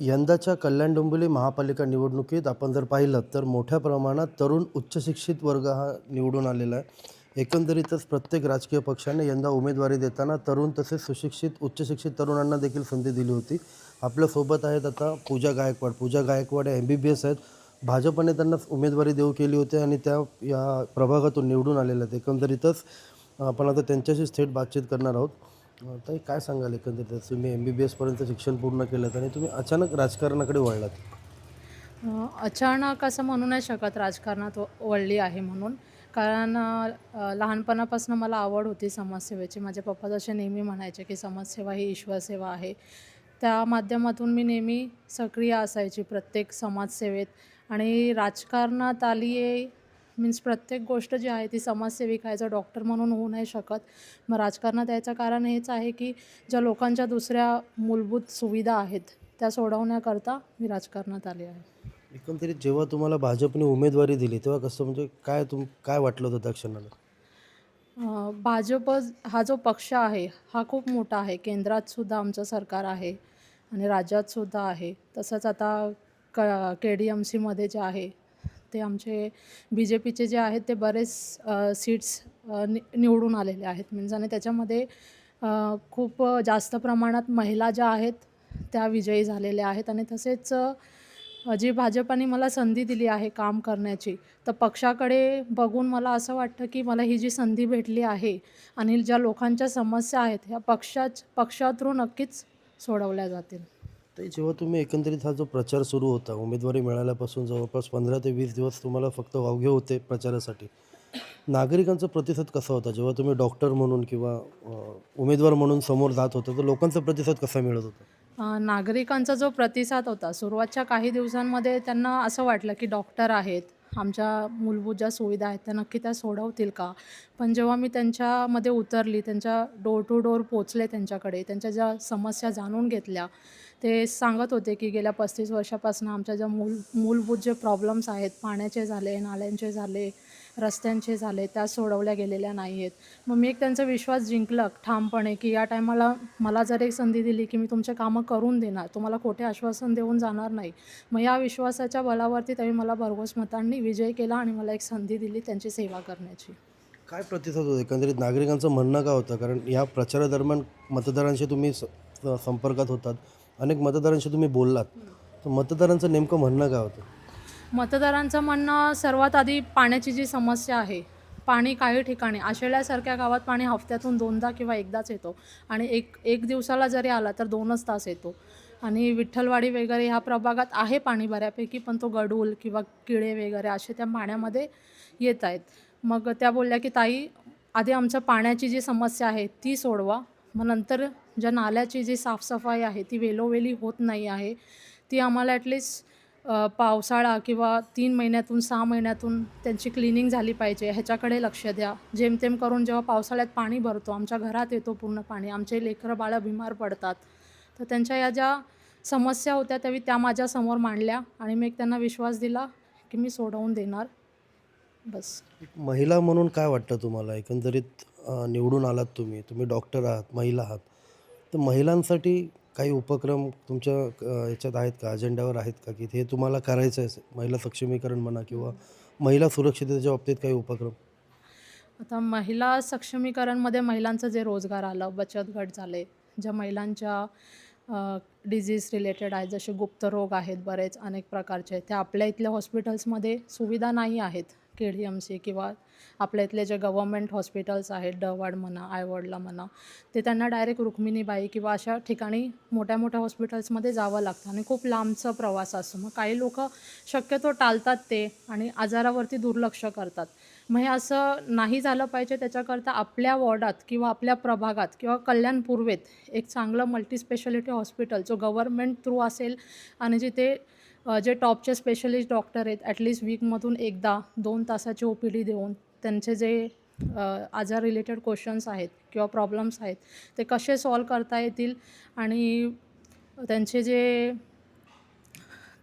यंदाच्या कल्याण डोंबिवली महापालिका निवडणुकीत आपण जर पाहिलं तर मोठ्या प्रमाणात तरुण उच्च शिक्षित वर्ग हा निवडून आलेला आहे. एकंदरीतच प्रत्येक राजकीय पक्षाने यंदा उमेदवारी देताना तरुण तसेच सुशिक्षित उच्च शिक्षित तरुणांना देखील संधी दिली होती. आपल्यासोबत आहेत आता Pooja Gaikwad. Pooja Gaikwad M B B S आहेत. भाजपने त्यांना उमेदवारी देऊ केली होती आणि त्या या प्रभागातून निवडून आलेल्या आहेत. एकंदरीतच आपण आता त्यांच्याशीच थेट बातचीत करणार आहोत. ताई काय सांगाल एकंदरीत? तुम्ही एम बी बी एसपर्यंत शिक्षण पूर्ण केलं आणि तुम्ही अचानक राजकारणाकडे वळलात. अचानक असं म्हणू नाही शकत राजकारणात व वळली आहे म्हणून. कारण लहानपणापासून मला आवड होती समाजसेवेची. माझे पप्पा जसे नेहमी म्हणायचे की समाजसेवा ही ईश्वरसेवा आहे. त्या माध्यमातून मी नेहमी सक्रिय असायची प्रत्येक समाजसेवेत. आणि राजकारणात आली आहे मीन्स प्रत्येक गोष्ट जी आहे ती समाजसेविका जर डॉक्टर म्हणून होऊ नाही शकत. मग राजकारणात याचं कारण हेच आहे की ज्या लोकांच्या दुसऱ्या मूलभूत सुविधा आहेत त्या सोडवण्याकरता मी राजकारणात आले आहे. एकंदरीत जेव्हा तुम्हाला भाजपने उमेदवारी दिली तेव्हा कसं म्हणजे काय तुम काय वाटलं होतं त्या क्षणाला भाजप हा जो पक्ष आहे हा खूप मोठा आहे. केंद्रात सुद्धा आमचं सरकार आहे आणि राज्यात सुद्धा आहे. तसंच आता क के डी एम सीमध्ये जे आहे ते आमचे बी जे पीचे जे आहेत ते बरेच सीट्स नि निवडून आलेले आहेत. मीन्स आणि त्याच्यामध्ये खूप जास्त प्रमाणात महिला ज्या आहेत त्या विजयी झालेल्या आहेत. आणि तसेच जी भाजपाने मला संधी दिली आहे काम करण्याची तर पक्षाकडे बघून मला असं वाटतं की मला ही जी संधी भेटली आहे आणि ज्या लोकांच्या समस्या आहेत ह्या पक्षाच पक्षा थ्रू नक्कीच सोडवल्या जातील. ते जेव्हा तुम्ही एकंदरीत हा जो प्रचार सुरू होता उमेदवारी मिळाल्यापासून जवळपास पंधरा ते वीस दिवस तुम्हाला फक्त वावगे होते प्रचारासाठी. नागरिकांचा प्रतिसाद कसा होता? जेव्हा तुम्ही डॉक्टर म्हणून किंवा उमेदवार म्हणून समोर जात होता तर लोकांचा प्रतिसाद कसा मिळत होता? नागरिकांचा जो प्रतिसाद होता सुरुवातच्या काही दिवसांमध्ये त्यांना असं वाटलं की डॉक्टर आहेत. आमच्या मूलभूत ज्या सुविधा आहेत त्या नक्की त्या सोडवतील का? पण जेव्हा मी त्यांच्यामध्ये उतरली त्यांच्या डोर टू डोर पोचले त्यांच्याकडे त्यांच्या ज्या समस्या जाणून घेतल्या ते सांगत होते की गेल्या पस्तीस वर्षापासून आमच्या ज्या मूल मूलभूत जे प्रॉब्लेम्स आहेत पाण्याचे झाले नाल्यांचे झाले रस्त्यांचे झाले त्या सोडवल्या गेलेल्या नाही आहेत मग मी एक त्यांचा विश्वास जिंकला ठामपणे की या टायमाला मला जर एक संधी दिली की मी तुमचे कामं करून देणार तुम्हाला खोटे आश्वासन देऊन जाणार नाही मग या विश्वासाच्या बलावरती त्यांनी मला भरघोस मतांनी विजय केला आणि मला एक संधी दिली त्यांची सेवा करण्याची. काय प्रतिसाद होता? एकंदरीत नागरिकांचं म्हणणं का होतं? कारण या प्रचारादरम्यान मतदारांशी तुम्ही स- संपर्कात होतात. अनेक मतदारांशी तुम्ही बोललात. तर मतदारांचं नेमकं म्हणणं काय होतं? मतदारांचं म्हणणं सर्वात आधी पाण्याची जी समस्या आहे पाणी काही ठिकाणी आशेळ्यासारख्या गावात पाणी हफ्त्यातून दोनदा किंवा एकदाच येतो आणि एक एक दिवसाला जरी आला तर दोनच तास येतो. आणि विठ्ठलवाडी वगैरे ह्या प्रभागात आहे पाणी बऱ्यापैकी पण तो गडूल किंवा किडे वगैरे असे त्या पाण्यामध्ये येत आहेत. मग त्या बोलल्या की ताई आधी आमच्या पाण्याची जी समस्या आहे ती सोडवा. मग नंतर ज्या नाल्याची जी साफसफाई आहे ती वेलोवेली होत नाही आहे ती आम्हाला ॲटलिस्ट पावसाळा किंवा तीन महिन्यातून सहा महिन्यातून त्यांची क्लिनिंग झाली पाहिजे ह्याच्याकडे लक्ष द्या. जेमतेम करून जेव्हा पावसाळ्यात पाणी भरतो आमच्या घरात येतो पूर्ण पाणी आमचे लेकरं बाळं बिमार पडतात. तर त्यांच्या या ज्या समस्या होत्या त्यावेळी त्या माझ्यासमोर मांडल्या आणि मी एक त्यांना विश्वास दिला की मी सोडवून देणार. बस. महिला म्हणून काय वाटतं तुम्हाला? एकंदरीत निवडून आलात तुम्ही. तुम्ही डॉक्टर आहात महिला आहात. तर महिलांसाठी काही उपक्रम तुमच्या याच्यात आहेत का? अजेंड्यावर आहेत का? की हे तुम्हाला करायचं आहे महिला सक्षमीकरण म्हणा किंवा महिला सुरक्षिततेच्या बाबतीत काही उपक्रम? आता महिला सक्षमीकरणमध्ये महिलांचं जे रोजगार आलं बचत गट झाले ज्या महिलांच्या डिझीज रिलेटेड आहेत जसे गुप्तरोग आहेत बरेच अनेक प्रकारचे ते आपल्या इथल्या हॉस्पिटल्समध्ये सुविधा नाही आहेत. के डी एम सी किंवा आपल्या इथले जे गव्हर्मेंट हॉस्पिटल्स आहेत डवाड म्हणा आयवडला म्हणा ते त्यांना डायरेक्ट रुक्मिणीबाई किंवा अशा ठिकाणी मोठ्या मोठ्या हॉस्पिटल्समध्ये जावं लागतं आणि खूप लांबचा प्रवास असतो. मग काही लोक शक्यतो टाळतात ते आणि आजारावरती दुर्लक्ष करतात. मग हे असं नाही झालं पाहिजे त्याच्याकरता आपल्या वॉर्डात किंवा आपल्या प्रभागात किंवा कल्याण पूर्वेत एक चांगलं मल्टीस्पेशालिटी हॉस्पिटल जो गव्हर्मेंट थ्रू असेल आणि जिथे जे टॉपचे स्पेशलिस्ट डॉक्टर आहेत ॲटलिस्ट वीकमधून एकदा दोन तासाची ओ पी डी देऊन त्यांचे जे आजार रिलेटेड क्वेश्चन्स आहेत किंवा प्रॉब्लेम्स आहेत ते कसे सॉल्व करता येतील आणि त्यांचे जे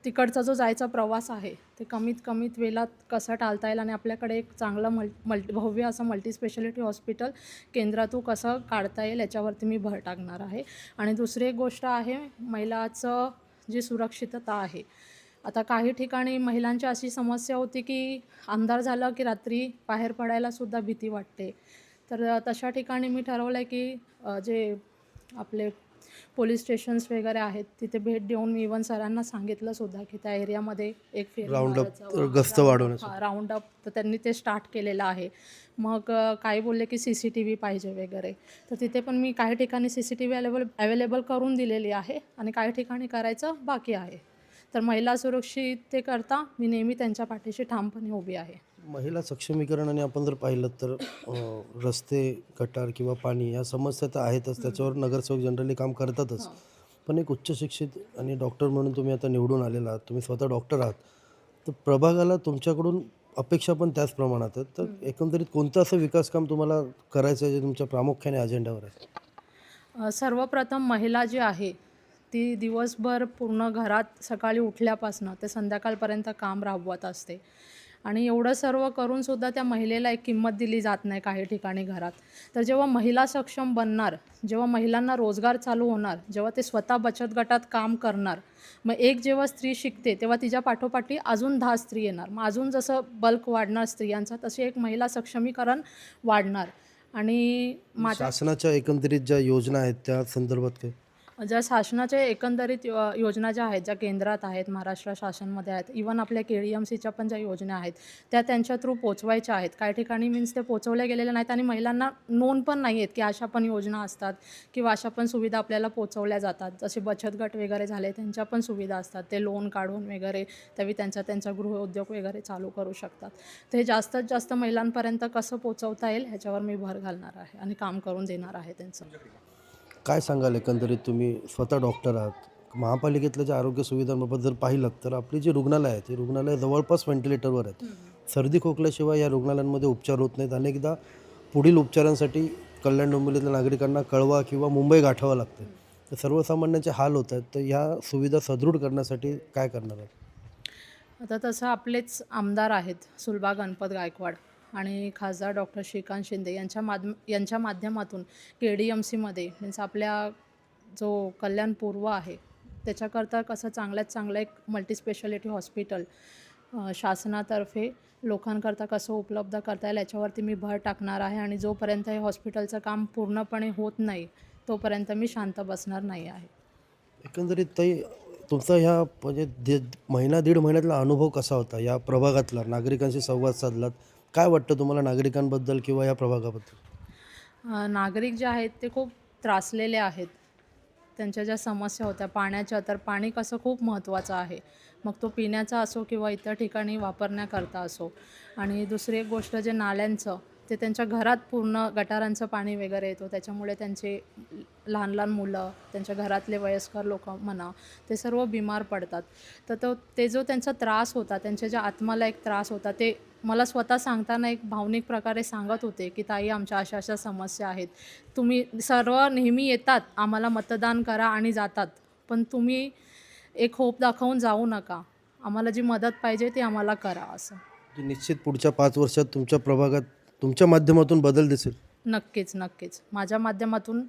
तिकडचा जो जायचा प्रवास आहे ते कमीत कमीत वेळात कसं टाळता येईल आणि आपल्याकडे एक चांगलं मल मल्टी भव्य असं मल्टीस्पेशालिटी हॉस्पिटल केंद्रातून कसं काढता येईल याच्यावरती मी भर टाकणार आहे. आणि दुसरी एक गोष्ट आहे महिलाचं जी सुरक्षितता आहे आता काही ठिकाणी महिलांची अशी समस्या होती की अंधार झालं की रात्री बाहेर पडायला सुद्धा भीती वाटते तर तशा ठिकाणी मी ठरवलं आहे की जे आपले पोलीस स्टेशन्स वगैरे आहेत तिथे भेट देऊन मी इवन सरांना सांगितलं सुद्धा की त्या एरियामध्ये एक फेरी मारत जावं. गस्त. हा, राऊंड अप तर त्यांनी ते स्टार्ट केलेलं आहे मग काही बोलले की सी सी टी व्ही पाहिजे वगैरे तर तिथे पण मी काही ठिकाणी C C T V available available करून दिलेली आहे आणि काही ठिकाणी करायचं बाकी आहे तर महिला सुरक्षिततेकरता मी नेहमी त्यांच्या पाठीशी ठामपणे उभी आहे. महिला सक्षमीकरण आणि आपण जर पाहिलं तर रस्ते गटार किंवा पाणी या समस्या तर आहेतच. त्याच्यावर नगरसेवक जनरली काम करतातच. पण एक उच्च शिक्षित आणि डॉक्टर म्हणून तुम्ही आता निवडून आलेला आहात तुम्ही स्वतः डॉक्टर आहात. तर प्रभागाला तुमच्याकडून अपेक्षा पण त्याच प्रमाणात आहेत. तर एकंदरीत कोणतं असं विकास काम तुम्हाला करायचं आहे जे तुमच्या प्रामुख्याने अजेंड्यावर आहे? सर्वप्रथम महिला जी आहे ती दिवसभर पूर्ण घरात सकाळी उठल्यापासनं ते संध्याकाळपर्यंत काम राबवत असते. आणि एवढं सर्व करूनसुद्धा त्या महिलेला एक किंमत दिली जात नाही काही ठिकाणी घरात. तर जेव्हा महिला सक्षम बनणार जेव्हा महिलांना रोजगार चालू होणार जेव्हा ते स्वतः बचत गटात काम करणार मग एक जेव्हा स्त्री शिकते तेव्हा तिच्या पाठोपाठी अजून दहा स्त्री येणार. मग अजून जसं बल्क वाढणार स्त्रियांचा तशी एक महिला सक्षमीकरण वाढणार. आणि शासनाच्या एकंदरीत ज्या योजना आहेत त्या संदर्भात काही ज्या शासनाच्या एकंदरीत यो- योजना ज्या आहेत ज्या केंद्रात आहेत महाराष्ट्र शासनमध्ये आहेत इवन आपल्या के डी एम सीच्या पण ज्या योजना आहेत त्या त्यांच्या थ्रू पोचवायच्या आहेत. काही ठिकाणी मीन्स ते पोचवल्या गेलेल्या नाहीत आणि महिलांना नोंद पण नाही आहेत की अशा पण योजना असतात किंवा अशा पण सुविधा आपल्याला पोचवल्या जातात. जसे बचत गट वगैरे झाले त्यांच्या पण सुविधा असतात. ते लोन काढून वगैरे त्यावेळी त्यांचा त्यांचा गृहउद्योग वगैरे चालू करू शकतात. ते जास्तीत जास्त महिलांपर्यंत कसं पोचवता येईल ह्याच्यावर मी भर घालणार आहे आणि काम करून देणार आहे त्यांचं. काय सांगाल एकंदरीत? तुम्ही स्वतः डॉक्टर आहात. महापालिकेतल्या ज्या आरोग्य सुविधांबाबत जर पाहिलं तर आपली जी रुग्णालय आहेत ती रुग्णालय जवळपास व्हेंटिलेटरवर आहेत. सर्दी खोकल्याशिवाय या रुग्णालयांमध्ये उपचार होत नाहीत. अनेकदा पुढील उपचारांसाठी कल्याण डोंबिवलीतल्या नागरिकांना कळवा किंवा मुंबई गाठावं लागते तर सर्वसामान्यांचे हाल होत आहेत. तर ह्या सुविधा सदृढ करण्यासाठी काय करणार आहेत? आता तसं आपलेच आमदार आहेत सुलभा गणपत गायकवाड. आणि खासदार डॉक्टर श्रीकांत शिंदे यांच्या माध्यम यांच्या माध्यमातून के डी एम सीमध्ये मीन्स आपल्या जो कल्याण पूर्व आहे त्याच्याकरता कसं चांगल्यात चांगलं एक मल्टीस्पेशालिटी हॉस्पिटल शासनातर्फे लोकांकरता कसं उपलब्ध करता येईल याच्यावरती मी भर टाकणार आहे आणि जोपर्यंत हे हॉस्पिटलचं काम पूर्णपणे होत नाही तोपर्यंत मी शांत बसणार नाही आहे. एकंदरीत ताई तुमचा ह्या म्हणजे दे महिना दीड महिन्यातला अनुभव कसा होता? या प्रभागातला नागरिकांशी संवाद साधलात काय वाटतं तुम्हाला नागरिकांबद्दल किंवा या प्रभागाबद्दल? नागरिक जे आहेत ते खूप त्रासलेले आहेत. त्यांच्या ज्या समस्या होत्या पाण्याच्या तर पाणी कसं खूप महत्त्वाचं आहे. मग तो पिण्याचा असो किंवा इतर ठिकाणी वापरण्याकरता असो. आणि दुसरी एक गोष्ट जे नाल्यांचं ते त्यांच्या घरात पूर्ण गटारांचं पाणी वगैरे येतो. त्याच्यामुळे त्यांचे लहान लहान मुलं त्यांच्या घरातले वयस्कर लोक म्हणा ते सर्व बिमार पडतात. तर तो ते जो त्यांचा त्रास होता त्यांच्या ज्या आत्माला एक त्रास होता ते मला स्वतः सांगताना एक भावनिक प्रकारे सांगत होते की ताई आमच्या अशा अशा समस्या आहेत. तुम्ही सर्व नेहमी येतात. आम्हाला मतदान करा आणि जातात. पण तुम्ही एक होप दाखवून जाऊ नका. आम्हाला जी मदत पाहिजे ती आम्हाला करा असं. निश्चित पुढच्या पाच वर्षात तुमच्या प्रभागात तुमच्या माध्यमातून बदल दिसेल. नक्कीच नक्कीच. माझ्या माध्यमातून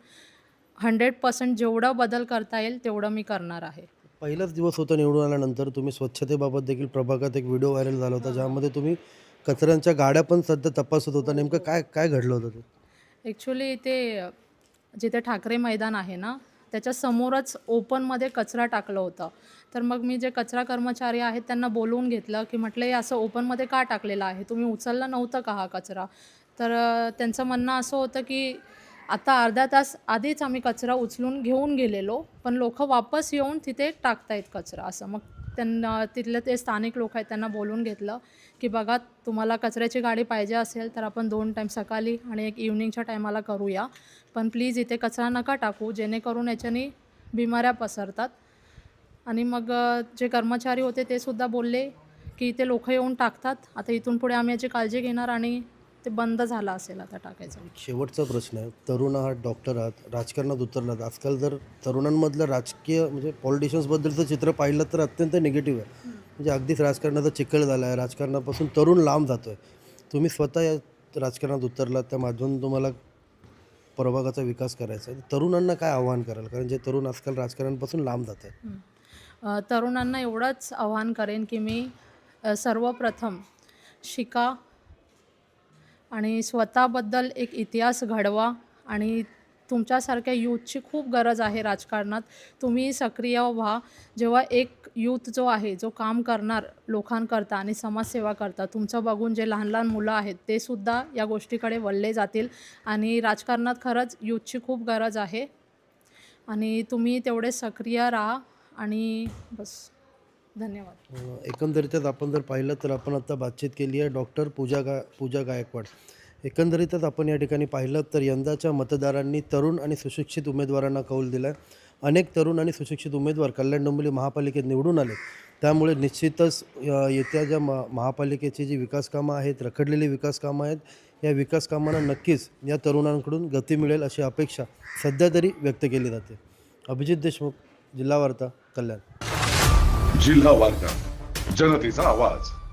हंड्रेड पर्सेंट जेवढं बदल करता येईल तेवढं मी करणार आहे. पहिलाच दिवस होता निवडून आल्यानंतर. तुम्ही स्वच्छतेबाबत देखील प्रभागात एक व्हिडिओ व्हायरल झाला होता ज्यामध्ये तुम्ही कचऱ्यांच्या गाड्या पण सध्या तपासत होता. नेमकं काय काय घडलं होतं ते? ॲक्च्युली इथे जिथे ठाकरे मैदान आहे ना त्याच्या समोरच ओपनमध्ये कचरा टाकलं होतं. तर मग मी जे कचरा कर्मचारी आहेत त्यांना बोलवून घेतलं की म्हटलं हे असं ओपनमध्ये का टाकलेलं आहे? तुम्ही उचललं नव्हतं का हा कचरा? तर त्यांचं म्हणणं असं होतं की आता अर्धा तास आधीच आम्ही कचरा उचलून घेऊन गेलेलो पण लोक वापस येऊन तिथे टाकतायत कचरा. असं मग त्यांना तिथले ते स्थानिक लोक आहेत त्यांना बोलून घेतलं. की बघा तुम्हाला कचऱ्याची गाडी पाहिजे असेल तर आपण दोन टाईम सकाळी आणि एक इव्हनिंगच्या टायमाला करूया. पण प्लीज इथे कचरा नका टाकू जेणेकरून याच्याने बिमाऱ्या पसरतात. आणि मग जे कर्मचारी होते ते सुद्धा बोलले की इथे लोक येऊन टाकतात. आता इथून पुढे आम्ही याची काळजी घेणार आणि ते बंद झालं असेल आता टाकायचं. शेवटचा प्रश्न आहे. तरुण आहात डॉक्टर आहात राजकारणात उतरलात. आजकाल जर तरुणांमधलं राजकीय म्हणजे पॉलिटिशियन्सबद्दलचं चित्र पाहिलं तर अत्यंत निगेटिव्ह आहे. म्हणजे अगदीच राजकारणाचा चिखल झाला आहे राजकारणापासून तरुण लांब जातो आहे तुम्ही स्वतः या राजकारणात उतरलात त्या माध्यमातून तुम्हाला प्रभागाचा विकास करायचा आहे. तरुणांना काय आव्हान कराल? कारण जे तरुण आजकाल राजकारणापासून लांब जात आहेत तरुणांना एवढंच आव्हान करेन की मी सर्वप्रथम शिका आणि स्वतःबद्दल एक इतिहास घडवा आणि तुमच्यासारख्या यूथची खूप गरज आहे राजकारणात. तुम्ही सक्रिय व्हा. जेव्हा एक यूथ जो आहे जो काम करणार लोकांकरता आणि समाजसेवा करता तुमचं बघून जे लहान लहान मुलं आहेत ते सुद्धा या गोष्टीकडे वळले जातील. आणि राजकारणात खरंच यूथची खूप गरज आहे. आणि तुम्ही तेवढे सक्रिय राहा. आणि बस धन्यवाद. एकंदरीतच आपण जर पाहिलं तर आपण आता बातचीत केली आहे डॉक्टर पूजा गा पूजा गायकवाड. एकंदरीतच आपण या ठिकाणी पाहिलं तर यंदाच्या मतदारांनी तरुण आणि सुशिक्षित उमेदवारांना कौल दिला आहे अनेक तरुण आणि सुशिक्षित उमेदवार कल्याण डोंबिवली महापालिकेत निवडून आले त्यामुळे निश्चितच येत्या ज्या म महापालिकेची जी विकास कामं आहेत रखडलेली विकास कामं आहेत या विकास कामांना नक्कीच या तरुणांकडून गती मिळेल अशी अपेक्षा सध्या तरी व्यक्त केली जाते. अभिजित देशमुख जिल्हा वार्ता कल्याण. जिल्हा वार्ता जनतेचा आवाज.